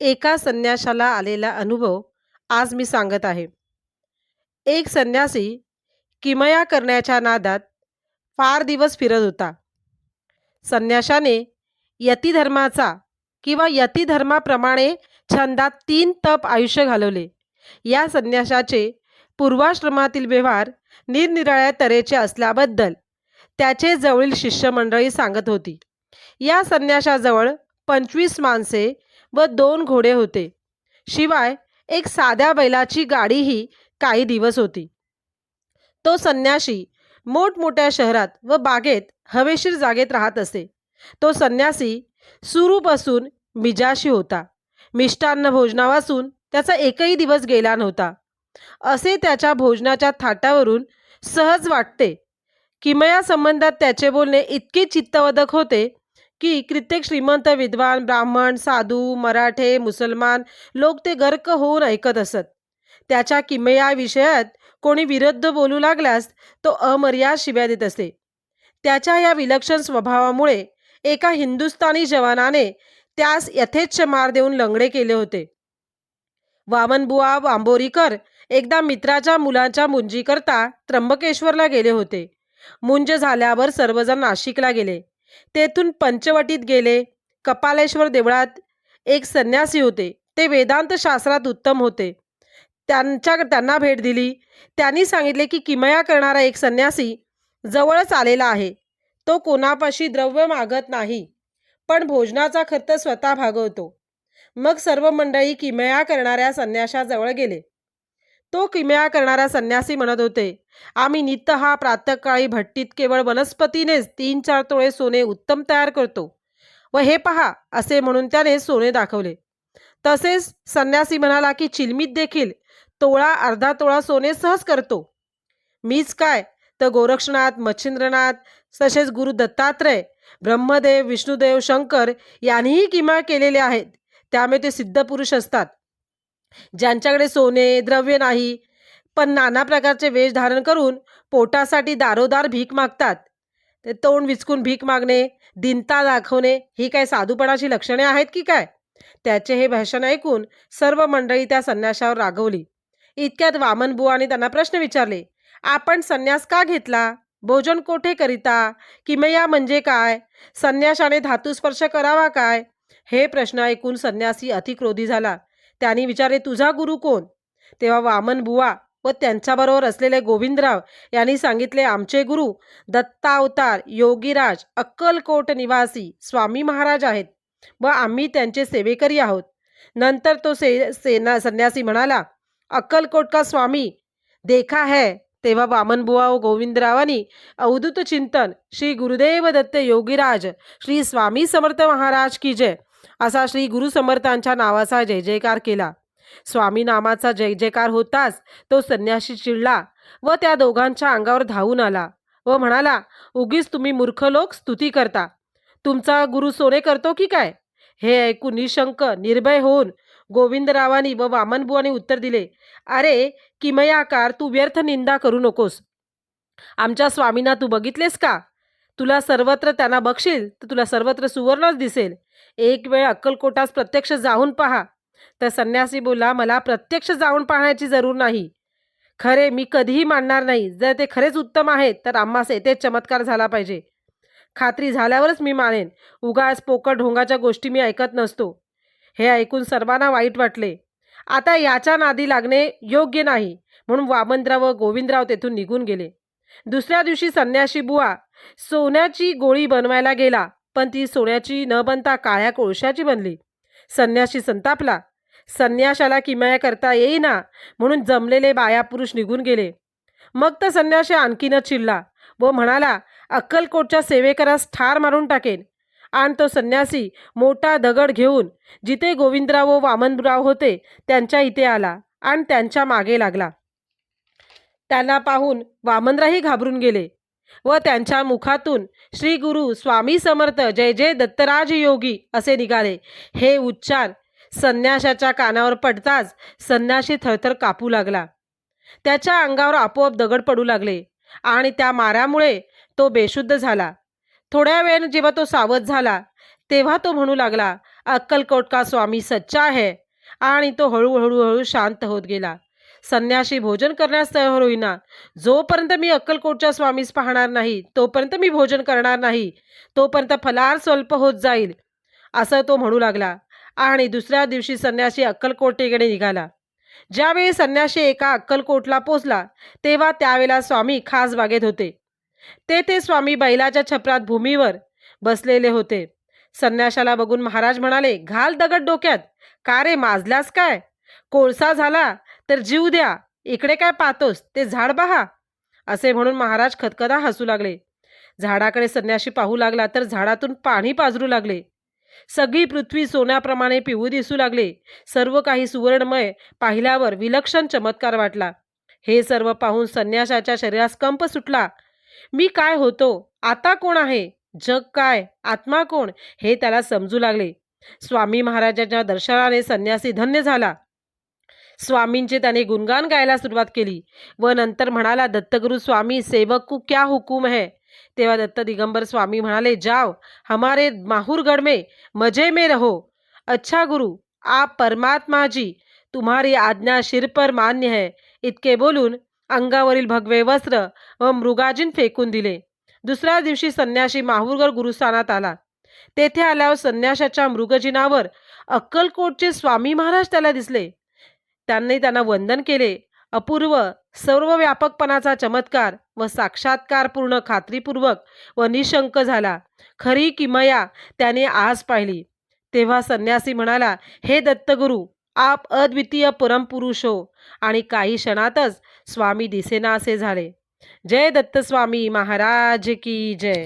एका संन्याशाला आलेला अनुभव आज मी सांगत आहे. एक संन्यासी किमया करण्याच्या नादात फार दिवस फिरत होता. संन्याशाने यतिधर्माचा किंवा यतिधर्माप्रमाणे छंदात तीन तप आयुष्य घालवले. या संन्याशाचे पूर्वाश्रमातील व्यवहार निरनिराळ्या तऱ्हेचे असल्याबद्दल त्याचे जवळील शिष्यमंडळी सांगत होती. या संन्याशाजवळ पंचवीस माणसे व दोन घोडे होते. शिवाय एक साध्या बैलाची गाडीही काही दिवस होती. तो संन्याशी मोठमोठ्या शहरात व बागेत हवेशीर जागेत राहत असे. तो संन्यासी सुरूपासून मिजाशी होता. मिष्टान्न भोजनापासून त्याचा एकही दिवस गेला नव्हता. असे त्याच्या भोजनाच्या थाटावरून सहज वाटते किमया संबंधात त्याचे बोलणे इतके चित्तवदक होते की कित्येक श्रीमंत विद्वान ब्राह्मण साधू मराठे मुसलमान लोक ते गर्क होऊन ऐकत असत. त्याच्या किमया विषयात कोणी विरुद्ध बोलू लागल्यास तो अमर्याद शिव्या देत असे. त्याच्या या विलक्षण स्वभावामुळे एका हिंदुस्थानी जवानाने त्यास यथेच्छ मार देऊन लंगडे केले होते. वामनबुवा वांबोरीकर एकदा मित्राच्या मुलांच्या मुंजीकरता त्र्यंबकेश्वरला गेले होते. मुंज झाल्यावर सर्वजण नाशिकला गेले. तेथून पंचवटीत गेले. कपालेश्वर देवळात एक संन्यासी होते. ते वेदांत शास्त्रात उत्तम होते. त्यांच्या त्यांना भेट दिली. त्यांनी सांगितले की किमया करणारा एक संन्यासी जवळच आलेला आहे. तो कोणापाशी द्रव्य मागत नाही पण भोजनाचा खर्च स्वतः भागवतो. मग सर्व मंडळी किमया करणाऱ्या संन्याशाजवळ गेले. तो किमया करणारा संन्यासी म्हणत होते. आम्ही नित्य हा प्रातःकाळी भट्टीत केवळ वनस्पतीनेच तीन चार तोळे सोने उत्तम तयार करतो. व हे पहा असे म्हणून त्याने सोने दाखवले. तसेच संन्यासी म्हणाला की चिलमीत देखील तोळा अर्धा तोळा सोने सहज करतो. मीच काय? तर गोरक्षनाथ मच्छिंद्रनाथ तसेच गुरु दत्तात्रय ब्रह्मदेव विष्णुदेव शंकर यांनीही किमया केलेले आहेत. त्यामुळे ते सिद्ध पुरुष असतात. ज्यांच्याकडे सोने द्रव्य नाही. पण नाना प्रकारचे वेश धारण करून पोटासाठी दारोदार भीक मागतात. ते तोंड विचकून भीक मागणे दिनता दाखवणे ही काय साधूपणाची लक्षणे आहेत की काय? त्याचे हे भाषण ऐकून सर्व मंडळी त्या संन्याशावर रागवली. इतक्यात वामनबुवाने त्यांना प्रश्न विचारले आपण संन्यास का घेतला? भोजन कोठे करिता? किमया म्हणजे काय? संन्याशाने धातुस्पर्श करावा काय? हे प्रश्न ऐकून संन्यासी अतिक्रोधी झाला. त्यांनी विचारले तुझा गुरु कोण? तेव्हा वामन बुवा व त्यांच्याबरोबर असलेले गोविंदराव यांनी सांगितले आमचे गुरु दत्तावतार योगीराज अक्कलकोट निवासी स्वामी महाराज आहेत व आम्ही त्यांचे सेवेकरी आहोत. नंतर तो से सेना संन्यासी म्हणाला अक्कलकोट का स्वामी? देखा है. तेव्हा वामनबुवा व गोविंदरावांनी अवधूत चिंतन श्री गुरुदेव दत्त योगीराज श्री स्वामी समर्थ महाराज की जय. असा श्री गुरु समर्थांच्या नावाचा जय जयकार केला. स्वामी नामाचा जय जयकार होताच तो संन्याशी चिडला व त्या दोघांच्या अंगावर धावून आला व म्हणाला उगीच तुम्ही मूर्ख लोक स्तुती करता. तुमचा गुरु सोने करतो की काय? हे ऐकून निशंक निर्भय होऊन गोविंदरावांनी व वामनबुवानी उत्तर दिले अरे किमयाकार तू व्यर्थ निंदा करू नकोस. आमच्या स्वामींना तू बघितलेस का? तुला सर्वत्र त्यांना बघशील तर तुला सर्वत्र सुवर्णच दिसेल. एक वेळ अक्कलकोटास प्रत्यक्ष जाऊन पहा. तर संन्यासी बोला मला प्रत्यक्ष जाऊन पाहण्याची जरूर नाही. खरे मी कधीही मानणार नाही. जर ते खरेच उत्तम आहेत तर आम्हास येथे चमत्कार झाला पाहिजे. खात्री झाल्यावरच मी मानेन. उगाच पोकळ ढोंगाच्या गोष्टी मी ऐकत नसतो. हे ऐकून सर्वांना वाईट वाटले. आता याच्या नादी लागणे योग्य नाही. म्हणून वामनराव व गोविंदराव तेथून निघून गेले. दुसऱ्या दिवशी संन्याशी बुवा सोन्याची गोळी बनवायला गेला. पण ती सोन्याची न बनता काळ्या कोळशाची बनली. संन्याशी संतापला. संन्याशाला किमया करता येईना म्हणून जमलेले बाया पुरुष निघून गेले. मग तर संन्याशी आणखीनच चिडला व म्हणाला अक्कलकोटच्या सेवेकरास ठार मारून टाकेन. आणि तो संन्यासी मोठा दगड घेऊन जिथे गोविंदराव व वामनराव होते त्यांच्या इथे आला आणि त्यांच्या मागे लागला. त्यांना पाहून वामनरावही घाबरून गेले. व त्यांच्या मुखातून श्री गुरु स्वामी समर्थ जय जय दत्तराज योगी असे निघाले. हे उच्चार संन्याशाच्या कानावर पडताच संन्याशी थरथर कापू लागला. त्याच्या अंगावर आपोआप दगड पडू लागले आणि त्या मारामुळे तो बेशुद्ध झाला. थोड्या वेळाने जेव्हा तो सावध झाला तेव्हा तो म्हणू लागला अक्कलकोट का स्वामी सच्चा आहे. आणि तो हळूहळू हळू शांत होत गेला. संन्याशी भोजन करण्यास तयार होईना. जोपर्यंत मी अक्कलकोटच्या स्वामीस पाहणार नाही तोपर्यंत मी भोजन करणार नाही. तोपर्यंत फलार स्वल्प होत जाईल असं तो म्हणू लागला. आणि दुसऱ्या दिवशी संन्याशी अक्कलकोटेकडे निघाला. ज्यावेळी संन्याशी एका अक्कलकोटला पोचला तेव्हा त्यावेळेला स्वामी खास बागेत होते. तेथे स्वामी बैलाच्या छपरात भूमीवर बसलेले होते. संन्याशाला बघून महाराज म्हणाले घाल दगड डोक्यात. का रे माजलास काय? कोळसा झाला. तर जीव द्या इकडे काय पाहतोस? ते झाड पहा असे म्हणून महाराज खतखदा हसू लागले. झाडाकडे संन्याशी पाहू लागला तर झाडातून पाणी पाजरू लागले. सगळी पृथ्वी सोन्याप्रमाणे पिवू दिसू लागले. सर्व काही सुवर्णमय पाहिल्यावर विलक्षण चमत्कार वाटला. हे सर्व पाहून संन्याशाच्या शरीरास कंप सुटला. मी काय होतो? आता कोण आहे? जग काय? आत्मा कोण? हे त्याला समजू लागले. स्वामी महाराजांच्या दर्शनाने संन्यासी धन्य झाला. स्वामींचे त्याने गुणगान गायला सुरुवात केली व नंतर म्हणाला दत्तगुरु स्वामी सेवक को क्या हुकूम है? तेव्हा दत्त दिगंबर स्वामी म्हणाले जाओ हमारे माहूरगड में मजे में रहो. अच्छा गुरु आप परमात्मा जी तुम्हारी आज्ञा शिर पर मान्य है। इतके बोलून अंगावरील भगवे वस्त्र व मृगाजीन फेकून दिले. दुसऱ्या दिवशी संन्याशी माहूरगड गुरुस्थानात आला. तेथे आल्यावर संन्याशाच्या मृगजिनावर अक्कलकोटचे स्वामी महाराज त्याला दिसले. त्यांनी त्यांना वंदन केले. अपूर्व सर्व व्यापकपणाचा चमत्कार व साक्षात्कारपूर्ण खात्रीपूर्वक व निशंक झाला. खरी किमया त्याने आज पाहिली. तेव्हा संन्यासी म्हणाला हे दत्तगुरु आप अद्वितीय परमपुरुष हो. आणि काही क्षणातच स्वामी दिसेना असे झाले. जय दत्तस्वामी महाराज की जय.